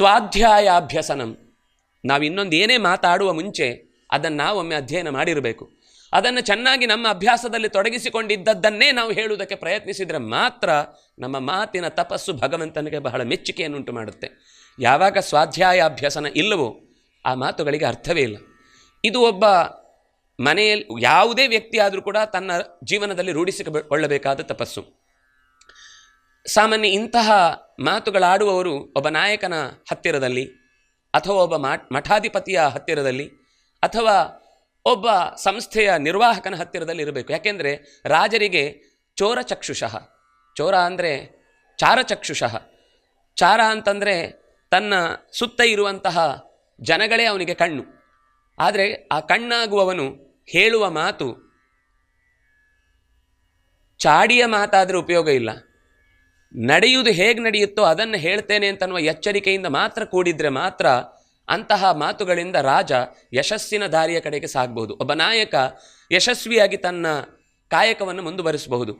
ಸ್ವಾಧ್ಯಾಯಾಭ್ಯಸನಂ. ನಾವು ಇನ್ನೊಂದು ಏನೇ ಮಾತಾಡುವ ಮುಂಚೆ ಅದನ್ನು ನಾವು ಒಮ್ಮೆ ಅಧ್ಯಯನ ಮಾಡಿರಬೇಕು. ಅದನ್ನು ಚೆನ್ನಾಗಿ ನಮ್ಮ ಅಭ್ಯಾಸದಲ್ಲಿ ತೊಡಗಿಸಿಕೊಂಡಿದ್ದದ್ದನ್ನೇ ನಾವು ಹೇಳುವುದಕ್ಕೆ ಪ್ರಯತ್ನಿಸಿದರೆ ಮಾತ್ರ ನಮ್ಮ ಮಾತಿನ ತಪಸ್ಸು ಭಗವಂತನಿಗೆ ಬಹಳ ಮೆಚ್ಚುಗೆಯನ್ನುಂಟು ಮಾಡುತ್ತೆ. ಯಾವಾಗ ಸ್ವಾಧ್ಯಾಯಾಭ್ಯಸನ ಇಲ್ಲವೋ ಆ ಮಾತುಗಳಿಗೆ ಅರ್ಥವೇ ಇಲ್ಲ. ಇದು ಒಬ್ಬ ಮನೆಯಲ್ಲಿ ಯಾವುದೇ ವ್ಯಕ್ತಿ ಆದರೂ ಕೂಡ ತನ್ನ ಜೀವನದಲ್ಲಿ ರೂಢಿಸಿಕೊಳ್ಳಬೇಕಾದ ತಪಸ್ಸು. ಸಾಮಾನ್ಯ ಇಂತಹ ಮಾತುಗಳಾಡುವವರು ಒಬ್ಬ ನಾಯಕನ ಹತ್ತಿರದಲ್ಲಿ, ಅಥವಾ ಒಬ್ಬ ಮಠಾಧಿಪತಿಯ ಹತ್ತಿರದಲ್ಲಿ, ಅಥವಾ ಒಬ್ಬ ಸಂಸ್ಥೆಯ ನಿರ್ವಾಹಕನ ಹತ್ತಿರದಲ್ಲಿ ಇರಬೇಕು. ಯಾಕೆಂದರೆ ರಾಜರಿಗೆ ಚೋರ ಚಕ್ಷುಷಃ. ಚೋರ ಅಂದರೆ ಚಾರಚಕ್ಷುಷಃ ಚಾರ ಅಂತಂದರೆ ತನ್ನ ಸುತ್ತ ಇರುವಂತಹ ಜನಗಳೇ ಅವನಿಗೆ ಕಣ್ಣು. ಆದರೆ ಆ ಕಣ್ಣಾಗುವವನು ಹೇಳುವ ಮಾತು, ಚಾಡಿಯ ಮಾತಾದರೆ ಉಪಯೋಗ ಇಲ್ಲ. ನಡೆಯುವುದು ಹೇಗೆ ನಡೆಯುತ್ತೋ ಅದನ್ನು ಹೇಳ್ತೇನೆ ಅಂತನ್ನುವ ಎಚ್ಚರಿಕೆಯಿಂದ ಮಾತ್ರ ಕೂಡಿದ್ರೆ ಮಾತ್ರ ಅಂತಹ ಮಾತುಗಳಿಂದ ರಾಜ ಯಶಸ್ಸಿನ ದಾರಿಯ ಕಡೆಗೆ ಸಾಗಬಹುದು. ಒಬ್ಬ ನಾಯಕ ಯಶಸ್ವಿಯಾಗಿ ತನ್ನ ಕಾಯಕವನ್ನು ಮುಂದುವರಿಸಬಹುದು.